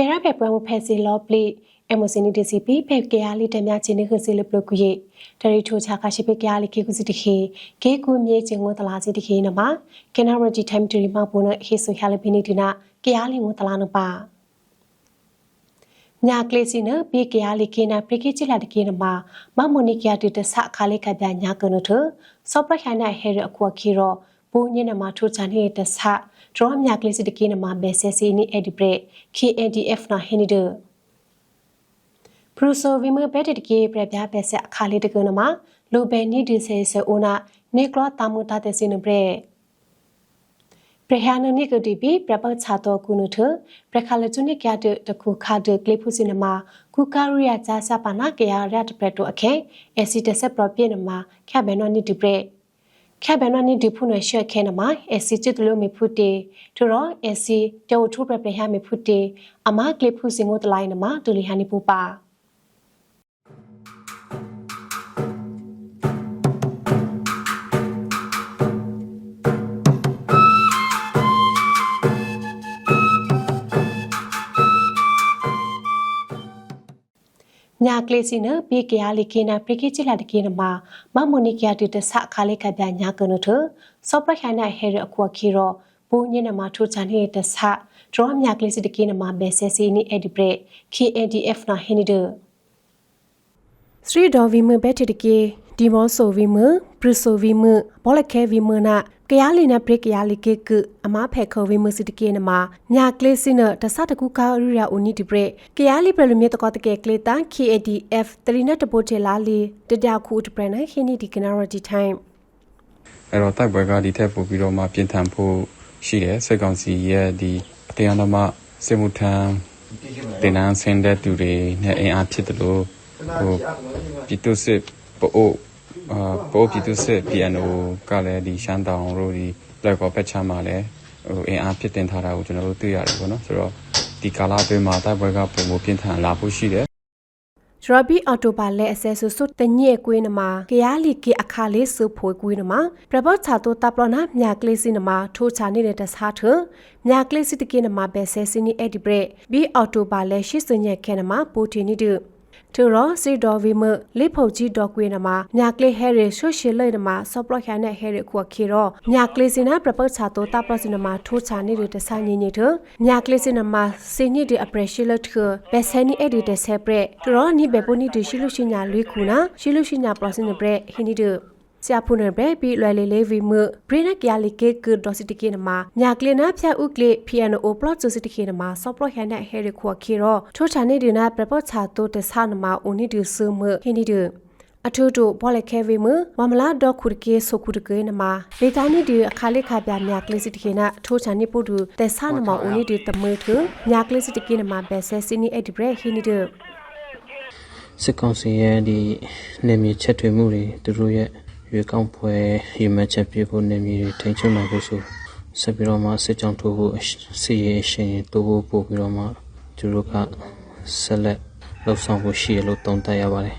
တေရပေပွဲမဖဲစီလောပလီအမစနီဒီစီပီဖေကရလီတမြချင်းနေခစီလပလကူယေတရီချိုချာခရှိပေကရလီကေကုစီတခေကေကူမြေချင်းငွတလာစီတခေနမကင်နာရဂျီတိုင်တရီမဘုန်ဟေဆိုဟဲလပီနီဒီနာကရလီငွတလာနပါညာကလေးစီနပေကရလီကေနာပရိကိချလာတကေနမမမမိုနီကရတီတဆခါလေးခပြညာကနထစောပရခိုင်နာဟဲရအကွာခီရော ဘုံညနမထူချန်ဟေတဆဒရောမြကလေးစီတကေနမဘဲဆဲစီနီအဒီဘရက် KNDF နာဟိနီဒပရူဆိုဗီမဘက်တတကေပြပြပက်ဆက်အခါလေးတကနမလိုဘဲနီဒီဆေဆအိုနာနေကလတာမူတာတဲ့စင်ဘရက်ပရဟနနိကတိပိပြပချာတော့ကုနုထပရခလချုန်ကရတဲ့တခုခါတဲ့ကလိဖုစင်နမကုကာရီယာဂျာစပါနာကရရတပရက်တော့အခဲအစီတဆက်ပရပြနမခဘဲနောနိဒီဘရက် ခဘနနီဒီဖုနရှက်ခဲနမအစီချစ်တလို့မဖုတေထရောအစီတောထုပရပဟမဖုတေအမကလစ်ဖုစင်ကိုတလိုက်နမတူလီဟနီပူပါ ညာကလေးစီနပေကရလီကေနာပရိကိချလာတကေနမမမမိုနီကရတီတဆခါလေးခပြညာကနထစောပရခိုင်နာဟဲရအကွာခီရောဘုံညနမထူချန်ဟေတဆဒရောမြကလေးစီတကေနမဘဲဆဲစီနီအဒီဘရက် KNDF နာဟိနီဒစရီဒေါ်ဗီမဘက်တတကေဒီမောဆိုဗီမပရဆိုဗီမဘောလခဲဗီမနာ ကရလီနပရိကရလီကေကအမဖဲခေါ်ဝေမစတကေနမညာကလေးစင်တဆတကူကာရူရာဦးနီဒီဘရကရလီပရလမြေတကောတကေကလေးတန် KADF တရီနတပိုတေလာလီတတခုတပရနခင်းနီဒီကနာရတီတိုင်းအဲ့တော့တိုက်ပွဲကဒီထက်ပိုပြီးတော့မှပြင်ထန်ဖို့ရှိတယ်စစ်ကောင်စီရဲ့ဒီတရားတော်မှစစ်မှုထမ်းတင်နန်းဆင်းတဲ့သူတွေနဲ့အင်အားဖြစ်တယ်လို့ဟိုပြည်သူစစ်ပို့အာ ပို့ပြည်သူစစ် PNO ကလည်းဒီရှမ်းတောင်တို့ဒီလက်ကောပက်ချမှာလည်းဟိုအင်အားဖြစ်တင်ထားတာကိုကျွန်တော်တို့တွေ့ရတယ်ပေါ့နော်ဆိုတော့ဒီကာလအတွင်းမှာတိုက်ပွဲကပုံမပြင်ထန်လာဖို့ရှိတယ်ရဘီအော်တိုပါလဲအစဲဆူဆုတညေကွေးနမကရလီကေအခါလေးစုဖွေကွေးနမပြပချာတိုတပ်လနာမြကလေးစင်နမထိုးချာနေတဲ့တစားထမြကလေးစတကေနမပဲဆဲစင်းနီအဲ့ဒီဘရက်ဘီအော်တိုပါလဲရှိစညက်ခဲနမပိုတီနီတူ သူရောစီဒေါ်ဗီမလိဖို့ကြီးဒေါ်ကွေးနမမြကလေးဟဲရီဆွရှိလေနမဆော့ပလခါနဲ့ဟဲရီခွာခီရောမြကလေးစင်နာပြပချာတိုတပ်လစင်နမထိုးချာနေတဲ့တစားညင်ညီထမြကလေးစင်နမစင်နီဒီအပရက်ရှိလတ်ခဘက်ဆဲနီအဲ့ဒီတဆဲပရက်သူရောနိဘေပိုနီတူရှိလို့ရှိညာလွေးခုနာရှိလို့ရှိညာပလစင်နဘရက်ဟီနီတူ ဆရာဖုန်ရဘဲပြီးလွယ်လေးလေးဗီမဘရနကရလီကေကဒေါ်စီတကေနမညာကလနာဖြတ်ဥကလေဖီအန်အိုပလော့ချစီတကေနမဆော့ပလော့ဟန်နဲ့ဟဲရီခွာခီရောထိုချာနေဒီနာပပချာတိုတဆာနမအိုနီဒီဆူမဟီနီဒီအထူးတို့ဘောလက်ခဲဗီမမမလာဒေါခုရကေဆိုခုရကေနမဒေတာနီဒီအခါလေးခါပြမြကလေးစီတကေနာထိုချာနေပုဒူတေဆာနမအိုနီဒီတမေထမြကလေးစီတကေနမဘဲဆဲစီနီအဒီဘရက်ဟီနီဒီစစ်ကောင်စီရဲ့ဒီနေမြေချက်ထွေမှုတွေသူတို့ရဲ့ ရွေးကောက်ပွဲရည်မှန်းချက်ပြဖို့နေမြေတွေထိန်းချုပ်နိုင်ဖို့ဆိုဆက်ပြီးတော့မှစစ်ကြောင်းထိုးဖို့စီရေးရှင်တိုးဖို့ပို့ပြီးတော့မှသူတို့ကဆက်လက်လှုပ်ဆောင်ဖို့ရှိရလို့တုံ့တက်ရပါတယ်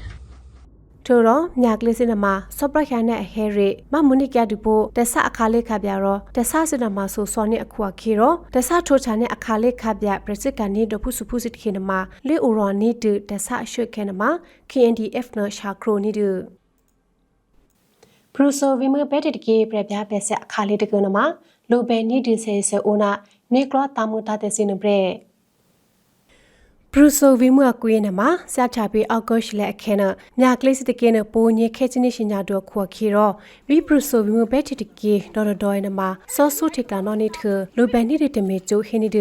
ထို့တော့မြကလေးစင်နမှာဆော့ပရခါနဲ့ဟဲရီမမုနိကတူပိုတဆအခါလေးခပြရောတဆစင်နမှာဆိုစောနေအခုအခီရောတဆထိုချာနဲ့အခါလေးခပြပရစစ်ကနေဒဖုစုဖုစစ်ခေနမှာလေအိုရောနီတူတဆအရွှေခဲနမှာ KNDF နရှာခရိုနီတူ ပရူဆိုဗီမဘက်တတကေပြပြပက်ဆက်အခါလေးတကနမှာလိုဘယ်နီဒီဆေဆအိုနာနေကလတာမူတာတဲ့စင်နဘရက်ဘရူဆိုဗီမွာကွေးနမှာစချာပီအောက်ဂေါရှ်လက်အခဲနမြကလေးစတကေနပိုညေခဲချနေရှင်ညာတော့ခွာခီရောဝီဘရူဆိုဗီမဘက်တီတကေဒေါ်ဒေါ်နမှာဆောဆူတီကနော်နီထလိုဘန်နီတမေချိုဟင်းနီဒ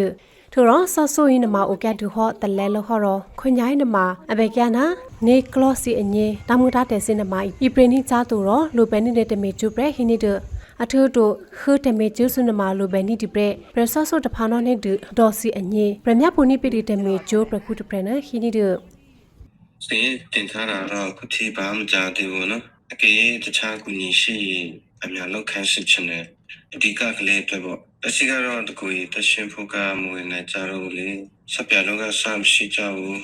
ထိုရောဆောဆူယင်းနမှာအိုကတ်တူဟောတလဲလဟောရောခွန်ញိုင်းနမှာအဘေကရနာနေကလော့စီအငင်းတမူတာတဲ့စင်နမှာဤပရနီချာတူရောလိုဘန်နီတမေချိုပရဟင်းနီဒအထူးတို့ခတမေကျုစုနမလိုပဲနိဒီပရက်ပရဆော့ဆော့တဖာနောနဲ့ဒဒေါ်စီအငေပရမြပူနိပိတိတမေကျိုးပရခုတပရနခီနီဒစေတင်ထားတာတော့ခုထိဘာမှမကြားသေးဘူးနော်အကေတခြားကူညီရှိရင်အများလောက်ခန်းရှိချင်တယ်အဓိကကလေးအတွက်ပေါ့ အစီကတော့တကူကြီးတရှင်ဖုကမဝင်နိုင်ကြတော့လေစပြလောကဆမ်းရှိကြဘူး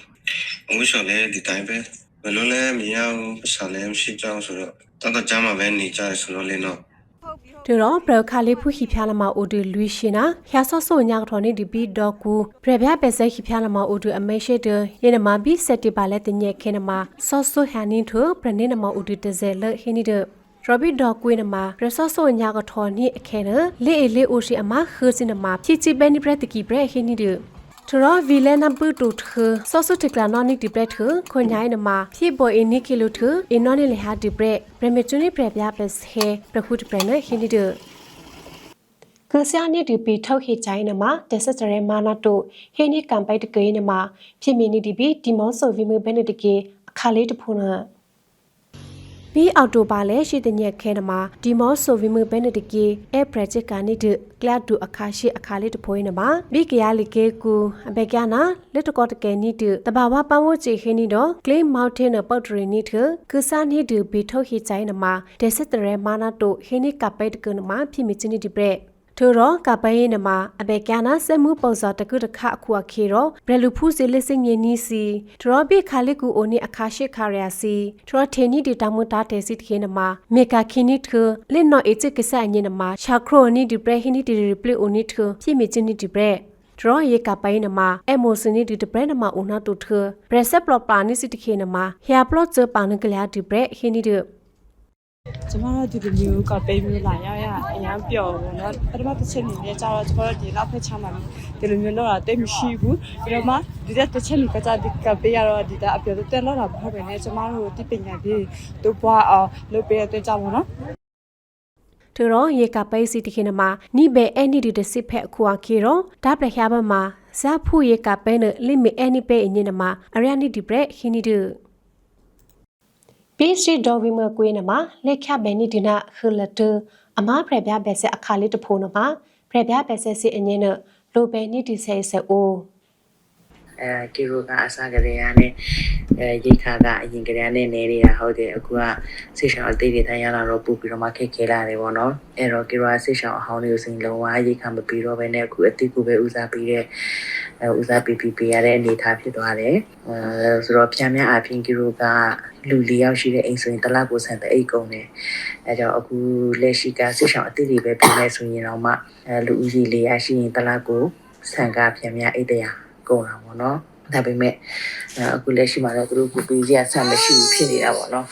အဝိရှော်လည်းဒီတိုင်းပဲဘယ်လိုလဲမရဘူးပတ်စံလည်းမရှိကြဘူးဆိုတော့တော့တော့ကြားမှာပဲနေကြရဆိုတော့လေနော်တူတော့ဘရခါလေးဖူခိဖျားလမအိုဒူလူရှိနာခါဆော့ဆော့ညာထော်နေဒီဘီဒေါကူဘရဗျာပဲဆက်ခိဖျားလမအိုဒူအမေရှိတယေနမဘီစက်တီပါလက်တညက်ခဲနမဆော့ဆော့ဟန်နင်းထပရနေနမအိုဒူတဇဲလဟိနီဒ ရဘီဒေါကွေးနမှာရဆော့ဆော့ညာကထော်နေအခဲနလေအေလေအိုရှိအမခឺစင်နမှာဖြီချီဘဲနိပရတကီဘရဟိနီဒထရဗီလနပူတူထဆော့ဆော့တကလာနော်နိဒီပရက်ထခွန်ညိုင်းနမှာဖြီဘောအင်းနိကီလူထအင်းနော်နိလေဟာဒီပရက်ပရမီချူနိပရက်ပြပစဟေပခုတ်ပရနဟိနီဒကဆာနိဒီပီထောက်ဟိချိုင်းနမှာတက်ဆက်ရဲမာနာတိုဟိနိကမ်ပိုက်တကေနမှာဖြစ်မီနိဒီပီဒီမောဆိုဗီမီဘဲနတကေအခါလေးတဖုနာ ပြီးအော်တိုပါလဲရှိတဲ့ညက်ခဲနမှာဒီမောဆိုဗီမီဘဲနတကေအဲပရိုဂျက်ကနိဒကလတ်ဒူအခါရှိအခါလေးတဖိုးနမှာပြီးကရလီကေကူအဘေကနာလက်တကောတကေနိဒတဘာဝပန်းဝချေခင်းနိတော့ကလေးမောက်ထင်းနပေါတရီနိထကဆာနိဒဘီထောက်ဟိချိုင်းနမှာတက်ဆက်ရဲမာနာတိုဟိနိကပိုက်တကနမှာဖြစ်မီချနိဒီပရက် ထိုတော့ကပယင်းနမှာအဘေကနာစက်မှုပုံစောတကုတခအခုအခေတော့ဘရလူဖူးစီလစ်စင်ညနီစီဒရောဘိခါလိကူအိုနီအခါရှိခါရယာစီဒရောထေနီဒီတမွတာတေစီတခေနမှာမေကာခိနိထလင်နော်အစ်ကဆာညနမှာရှာခရိုနီဒီဘရဟိနီဒီရီပလီအိုနီထဖြစ်မီချနီဒီဘရက်ဒရောယေကပိုင်နမှာအမိုစနီဒီတဘရနမှာဦးနာတူထဘရက်ဆက်ပလော့ပါနီစီတခေနမှာဟျာပလော့ချပါနကလျာဒီဘရက်ဟိနီဒီ ကျမတို့ဒီလိုမျိုးကပေးမျိုးလာရရအရန်ပျော်ဘူးเนาะပထမတစ်ချက်နေနဲ့ကျတော့ကျမတို့ဒီနောက်ဖက်ချမှာဒီလိုမျိုးတော့တိတ်မရှိဘူးပြီးတော့မှဒီတဲ့တစ်ချက်နေကကြဒီကပေးရတော့ဒီတဲ့အပျော်တက်တော့တာမဟုတ်ပဲねကျမတို့ဒီပညာပြီးတို့ဘွားအောင်လုပ်ပေးတဲ့ကြောင့်ပေါ့နော် ထရောယေကပိစီတခိနမှာနိဘေအနိဒီတစစ်ဖက်အခွာခေရောဒါပရခါဘမှာဇာဖူယေကပဲနလိမီအနိပေအညင်နမှာအရယနိဒီဘရက်ခိနိဒ ပီစီဒေါ်ဝီမကွေးနမှာလက်ခဘဲနိဒီနာခလတအမဖရပြဘဲဆက်အခါလေးတဖိုးနမှာဖရပြဘဲဆက်စီအညင်နလိုပဲနိဒီဆဲဆဲအိုအဲကီရိုကအစားကလေးကနေအဲရိတ်ခါကအရင်ကလေးကနေနေနေတာဟုတ်တယ်အခုကဆိတ်ရှောင်းအသေးတွေတိုင်းရလာတော့ပူပြီးတော့မှခက်ခဲလာတယ်ပေါ့နော်အဲတော့ကီရိုကဆိတ်ရှောင်းအဟောင်းတွေကိုစင်လုံးဝရိတ်ခါမပြီးတော့ဘဲနဲ့အခုအတိကိုပဲဦးစားပေးတဲ့ အဲဦးစားပေးပြီးပေးရတဲ့အနေအထားဖြစ်သွားတယ်အဲဆိုတော့ပြန်ပြန်အပြင်ကီရိုကလူလေးယောက်ရှိတဲ့အိမ်ဆိုရင်တစ်လကိုဆန်တဲ့အိတ်ကုန်တယ်အဲကြောင့်အခုလက်ရှိကဆိတ်ရှောင်းအသေးတွေပဲပြင်လဲဆိုရင်တော့မှအဲလူဦးရေလေးရရှိရင်တစ်လကိုဆန်ကပြန်ပြန်အိတ်တရားကုန်တာပေါ့နော်ဒါပေမဲ့အခုလက်ရှိမှာတော့သူတို့ကိုပြီးရဆန်မရှိဘူးဖြစ်နေတာပေါ့နော်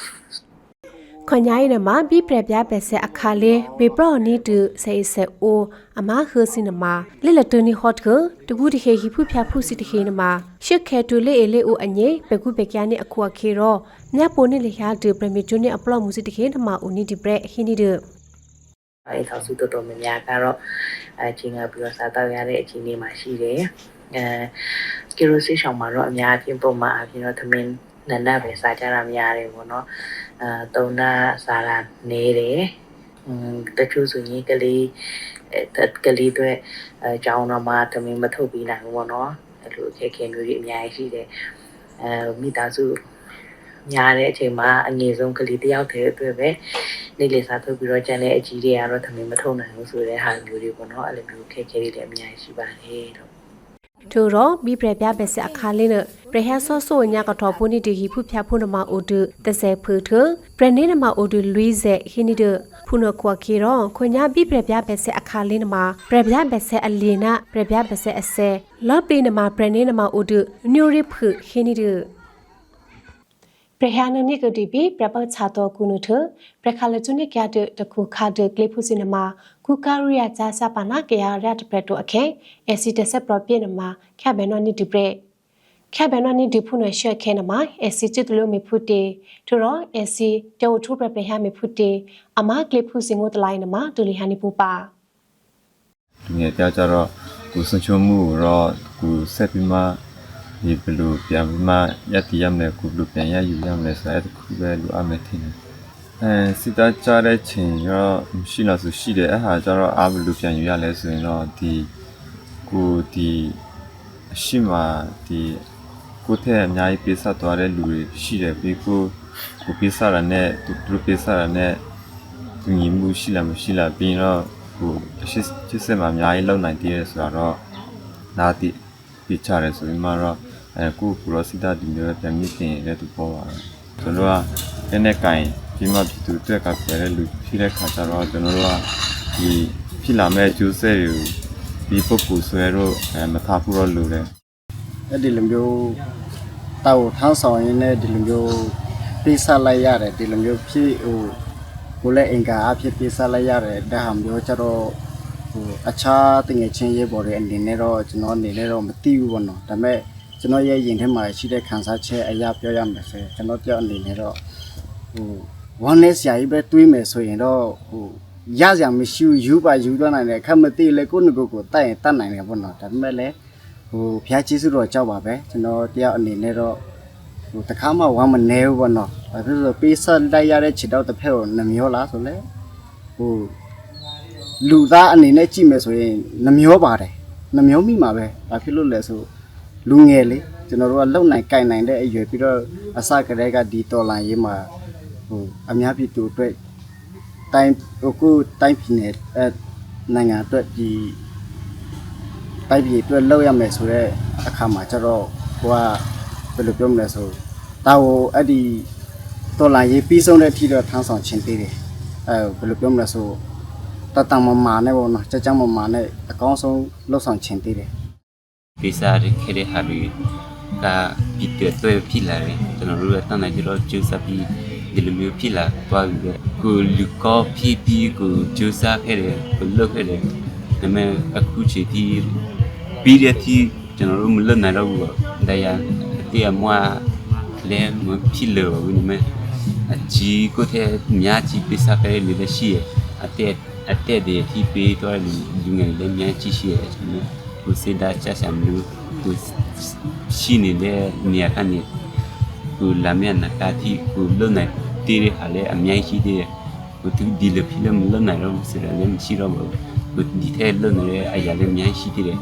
ခွန်ညာရီနမှာဘိပရပြပဲဆက်အခါလေးဘေပရောနီတူဆေးဆေအိုအမခစင်နမှာလလတနီဟော့ကတကူတခေဟိဖူဖျာဖူစီတခေနမှာရှစ်ခဲတူလေအေလေအိုအငိပကုပကရနေအခုအခေရောမြတ်ပိုနေလေဟာဒီပရမီဂျူနေအပလော့မူစီတခေနမှာဦးနီဒီဘရက်ဟိနီဒအဲထောက်စုတော်တော်များများကတော့အဲချိန်ကပြီးတော့စားတော့ရတဲ့အချိန်လေးမှာရှိတယ်အဲကီရိုစီရှောင်းမှာတော့အများအပြားပုံမှန်အပြင်တော့သမင်း နန္ဒပဲစားကြတာများတယ်ပေါ့နော်အဲတုံနာစားတာနေတယ်อืมတချို့ဆိုရင်ကလေးအဲကလေးတွေအဲကြောင်းတော့မှသမင်းမထုတ်ပြီးနိုင်ဘူးပေါ့နော်အဲ့လိုအခက်အခဲမျိုးတွေအများကြီးရှိတယ်အဲမိသားစုညားတဲ့အချိန်မှာအငယ်ဆုံးကလေးတယောက်တည်းအတွက်ပဲနေလေစားထုတ်ပြီးတော့ကျန်တဲ့အကြီးတွေကတော့သမင်မထုတ်နိုင်ဘူးဆိုတဲ့ဟာမျိုးတွေပေါ့နော်အဲ့လိုမျိုးခက်ခဲတွေလည်းအများကြီးရှိပါတယ်တော့ ထူရောဘိပရပြပဲဆက်အခါလေးနပရဟဆောဆိုညာကထောဖူနီဒီဟိဖူဖျာဖူနမှာအိုဒတဆေဖူထပရနေနမှာအိုဒလူီဇေဟိနီဒဖုနကွာကီရောခွညာဘိပရပြပဲဆက်အခါလေးနမှာပရပြပဲဆက်အလီနာပရပြပဲဆက်အစဲလော့ပလီနမှာပရနေနမှာအိုဒညိုရီဖူဟိနီဒ ပရဟနနိကတိပိပြပချာတော်ကုနုထပရခလကျွနိကရတတခုခါဒကလိဖုစင်နမှာကုကာရီယာဇာစပါနာကေရရတ်ပရတိုအခဲအစီတဆက်ပရပြနမှာခဘဲနောနိဒီပရခဘဲနောနိဒီဖုနရှက်ခဲနမှာအစီချစ်တလို့မေဖုတေထရောအစီတောထုပရပဟမေဖုတေအမကလိဖုစင်ကိုတလိုက်နမှာဒူလီဟန်နိပူပါဒီငယ်ပြကြတော့ကိုစွန်ချုံမှုတော့ကိုဆက်ပြီးမှ ဒီဘလူပြန်ပြီးမှရတည်ရမယ်ကိုဘလူပြန်ရယူရမယ်ဆိုတဲ့တစ်ခုပဲလိုအပ်မယ်ထင်တယ်အဲစစ်သားကြတဲ့ချိန်ရောမရှိလားဆိုရှိတယ်အဲ့ဟာကျတော့အားဘလူပြန်ယူရလဲဆိုရင်တော့ဒီကိုဒီအရှိမဒီကိုထဲအများကြီးပေးဆက်သွားတဲ့လူတွေရှိတယ်ပြီးကိုကိုပေးဆက်ရတဲ့သူတို့ပေးဆက်ရတဲ့သူညီမှုရှိလားမရှိလားပြီးတော့ကိုအရှိချစ်စင်မှာအများကြီးလုံနိုင်တည်ရဲဆိုတော့နာတိပြချရဲဆိုပြီးမှတော့ အဲကိုကိုရောစိတဒီမျိုးပြန်မြင့်တင်ရဲတူပေါ်ပါတယ်ကျွန်တော်ကတနေ့ကင်ဒီမှာပြည်သူအတွက်ကပြတဲ့လူရှိတဲ့ခါကျတော့ကျွန်တော်တို့ကဒီဖြစ်လာမဲ့ကျိုးဆက်တွေကိုဒီပုဂ္ဂိုလ်ဆွဲတော့အဲမထားဖို့တော့လိုတယ်အဲ့ဒီလိုမျိုးတောက်ထမ်းဆောင်ရင်းနဲ့ဒီလိုမျိုးပေးဆက်လိုက်ရတယ်ဒီလိုမျိုးဖြစ်ဟိုကိုလည်းအင်္ဂါအဖြစ်ပေးဆက်လိုက်ရတယ်ဒါဟာမျိုးကျတော့ဟိုအခြားတငယ်ချင်းရေးပေါ်တဲ့အနေနဲ့တော့ကျွန်တော်အနေနဲ့တော့မသိဘူးပေါ့နော်ဒါပေမဲ့ ကျွန်တော်ရဲ့ရင်ထဲမှာရှိတဲ့ခံစားချက်အရာပြောရမယ်ဆိုရင်ကျွန်တော်ပြောအနေနဲ့တော့ဟိုဝမ်းနဲ့ဆရာကြီးပဲတွေးမယ်ဆိုရင်တော့ဟိုရစရာမရှိဘူးယူပါယူတော့နိုင်တယ်ခက်မသိလေကိုယ့်ငကိုယ်ကိုတတ်ရင်တတ်နိုင်တယ်ပေါ့နော်ဒါပေမဲ့လည်းဟိုဖျားကျေးဇူးတော်ကြောက်ပါပဲကျွန်တော်တယောက်အနေနဲ့တော့ဟိုတခါမှဝမ်းမနေဘူးပေါ့နော်ဘာဖြစ်လို့လဲပေးဆက်လိုက်ရတဲ့ခြေတော့တစ်ဖက်ကိုနှမျောလားဆိုလဲဟိုလူသားအနေနဲ့ကြည့်မယ်ဆိုရင်နှမျောပါတယ်နှမျောမိမှာပဲဘာဖြစ်လို့လဲဆို လူငယ်လေကျွန်တော်တို့ကလုံနိုင်ကြိုင်နိုင်တဲ့အရွယ်ပြီးတော့အစကတည်းကဒီတော်လိုင်းရေးမှာဟိုအများပြည်သူအတွက်တိုင်းဟိုကိုတိုင်းပြည်နယ်အဲနိုင်ငံအတွက်ဒီတိုက်ပြည်အတွက်လောက်ရမယ်ဆိုတော့အခါမှာကျတော့ကိုကဘယ်လိုပြောမလဲဆိုတာကိုအဲ့ဒီတော်လာရေးပြီးဆုံးတဲ့အထိတော့ထမ်းဆောင်ခြင်းသေးတယ်အဲဘယ်လိုပြောမလဲဆိုတတမမာနဲ့ပေါ့နော်ကြကြမမာနဲ့အကောင်းဆုံးလှုပ်ဆောင်ခြင်းသေးတယ် ကိစ္စတွေခဲတဲ့ဟာတွေကပြီးတဲ့တွေ့ဖြစ်လာတယ်ကျွန်တော်တို့ကတန်းနိုင်ကြတော့ကျူစားပြီးဒီလိုမျိုးဖြစ်လာသွားပြီပဲကိုလူကောဖြစ်ပြီးကိုကျူစားခဲ့တယ်ကိုလုတ်ခဲ့တယ်ဒါပေမဲ့အခုချိန်ထိပြီးတဲ့ထိကျွန်တော်တို့မလွတ်နိုင်တော့ဘူးပေါ့တရားတရားမွားလဲမဖြစ်လို့ဘူးနိမအကြီးကိုတဲ့မြာကြီးပိစားခဲ့လေရှိရအတက်အတက်တွေထိပေးတော့လူငယ်လည်းများကြီးရှိရတယ်ကျွန်တော် ကိုစေတာချာချာမလို့ကိုရှိနေတဲ့နေရာကနေကိုလာမြတ်နာတာတိကိုလွတ်နိုင်တည်ရဟာလေအများကြီးတည်ကိုသူဒီလိုဖြစ်လို့မလွတ်နိုင်တော့ဆိုတော့လည်းမရှိတော့ဘူးကိုဒီထဲလွတ်နေတဲ့အရာလည်းအများကြီးတည်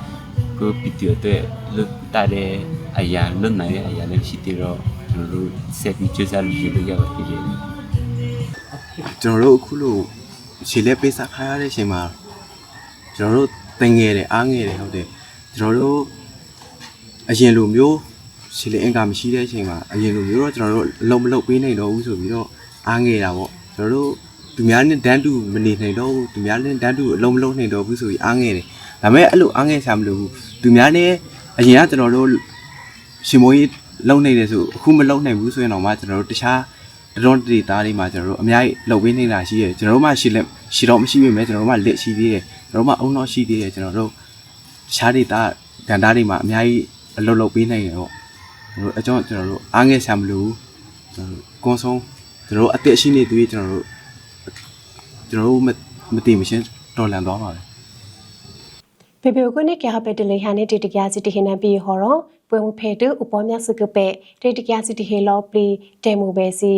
ကိုပီတီတဲ့လွတ်တာတဲ့အရာလွတ်နိုင်တဲ့အရာလည်းရှိတည်တော့ကျွန်တော်တို့ဆက်ပြီးကြိုးစားလို့ရလို့ရပါသေးတယ်ကျွန်တော်တို့အခုလို့ခြေလက်ပေးစားခါရတဲ့အချိန်မှာကျွန်တော်တို့ တင်ငယ်တယ်အားငယ်တယ်ဟုတ်တယ်ကျွန်တော်တို့အရင်လိုမျိုးခြေလက်အင်္ဂါမရှိတဲ့အချိန်မှာအရင်လိုမျိုးတော့ကျွန်တော်တို့အလုံးမလုံးပေးနိုင်တော့ဘူးဆိုပြီးတော့အားငယ်တာပေါ့ကျွန်တော်တို့သူများနဲ့တန်းတူမနေနိုင်တော့ဘူးသူများနဲ့တန်းတူအလုံးမလုံးနိုင်တော့ဘူးဆိုပြီးအားငယ်တယ်ဒါပေမဲ့အဲ့လိုအားငယ်ဆရာမလို့ဘူးသူများနဲ့အရင်ကကျွန်တော်တို့ရှင်မိုးကြီးလုံနေတယ်ဆိုအခုမလုံနိုင်ဘူးဆိုရင်တော့မှကျွန်တော်တို့တခြား တတော်တေသားလေးမှာကျွန်တော်တို့အများကြီးလှုပ်ပေးနေတာရှိတယ်ကျွန်တော်တို့မှရှိလက်ရှိတော့မရှိပေမဲ့ကျွန်တော်တို့မှလက်ရှိသေးတယ်ကျွန်တော်တို့မှအုံတော့ရှိသေးတယ်ကျွန်တော်တို့တခြားဒေတာကန္တာတွေမှာအများကြီးအလုပ်လုပ်ပေးနိုင်တယ်ပေါ့ကျွန်တော်တို့အကြောင်းကျွန်တော်တို့အားငယ်ဆံမလို့ကျွန်တော်တို့ကွန်ဆုံးကျွန်တော်တို့အသက်ရှိနေသေးကျွန်တော်တို့ကျွန်တော်တို့မမတိမရှင်းတော်လန်သွားပါပဲ ပေပေကိုနေကဟပတလေဟာနေတတကစီတဟိနပီဟောရောပွဲမဖေတူဥပမြစကပေတတကစီတဟေလောပလီတေမူပဲစီ